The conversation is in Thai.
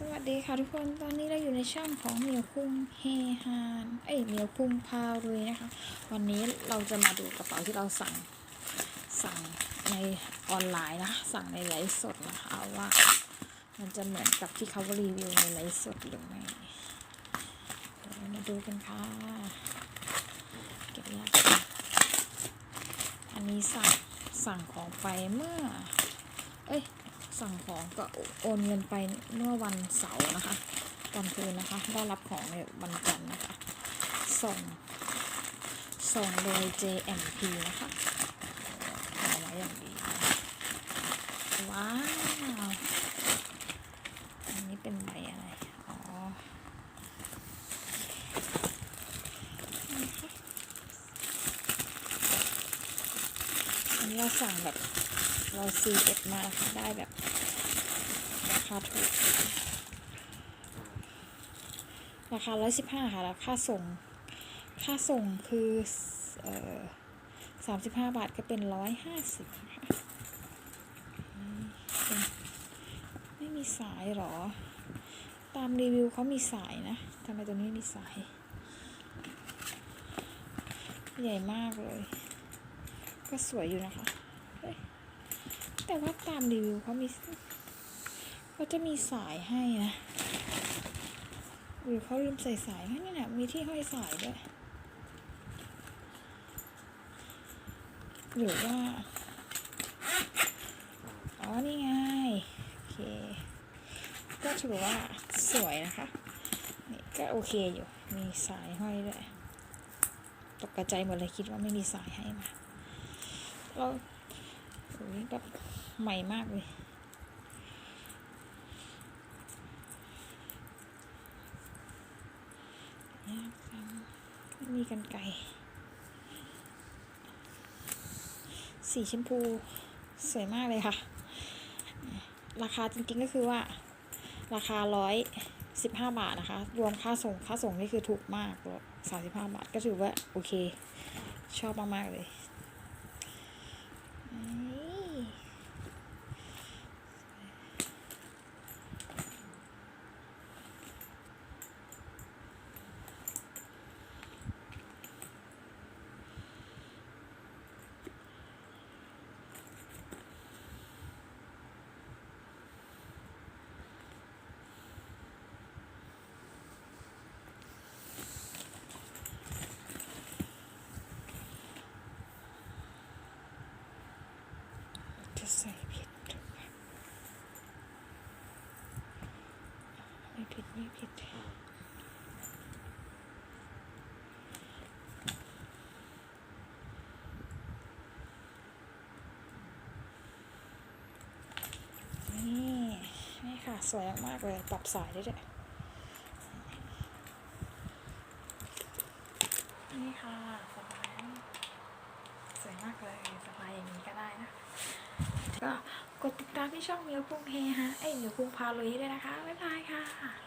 สวัสดีค่ะทุกคน ตอนนี้เราอยู่ในช่องของเหมียวพุงเฮฮานเอ้ยเหมียวพุงพารุยนะคะ วันนี้เราจะมาดูกระเป๋าที่เราสั่ง สั่งในออนไลน์นะ สั่งในไลฟ์สดนะคะว่ามันจะเหมือนกับที่เขารีวิวในไลฟ์สดหรือไม่เดี๋ยวเรามาดูกันค่ะ เก็บยากอันนี้สั่งสั่งของไปเมื่อ สั่งของก็โอนเงินไปเมื่อวันเสาร์นะคะ ตอนคืนนะคะ ได้รับของในวันจันทร์นะคะ ส่ง ส่งโดย JMP นะคะเอาไว้อย่างดี ว้าว อันนี้เป็นใบอะไร อ๋อ อันนี้เราสั่งแบบ เราซีเอ็ดมานะคะได้แบบราคาถูก ราคาร้อยสิบห้าค่ะแล้วค่าส่ง ค่าส่งคือเอ่อสามสิบห้าบาทก็เป็นร้อยห้าสิบค่ะไม่มีสายหรอ ตามรีวิวเขามีสายนะทำไมตัวนี้ไม่มีสาย ใหญ่มากเลย ก็สวยอยู่นะคะ แต่ว่าตามรีวิวเขามีเขาจะมีสายให้นะหรือเขาลืมใส่สายให้นี่นะมีที่ห้อยสายด้วยหรือว่า อ๋อ นี่ไง โอเค ก็ถือว่าสวยนะคะ นี่ก็โอเคอยู่ มีสายห้อยด้วย ตกใจหมดเลยคิดว่าไม่มีสายให้มาเรา โอ้ยแบบใหม่มากเลย มีกันไกรสีชมพู สวยมากเลยค่ะ ราคาจริงๆก็คือว่า ราคาร้อยสิบห้าบาทนะคะ รวมค่าส่ง ค่าส่งนี่คือถูกมากสามสิบห้าบาทก็ถือว่า โอเค ชอบมาก ๆ เลยนี่ จะใส่ผิดไม่ผิดไม่ผิดนี่นี่ค่ะ สวยมากเลยปรับสายได้ด้วยนี่ค่ะสบายสวยมากเลยสบายอย่างนี้ก็ได้นะ ที่ช่องเมียวพุงเฮฮะไอยเมียวพุงพาลุยด้วยนะคะ บ๊ายบายค่ะ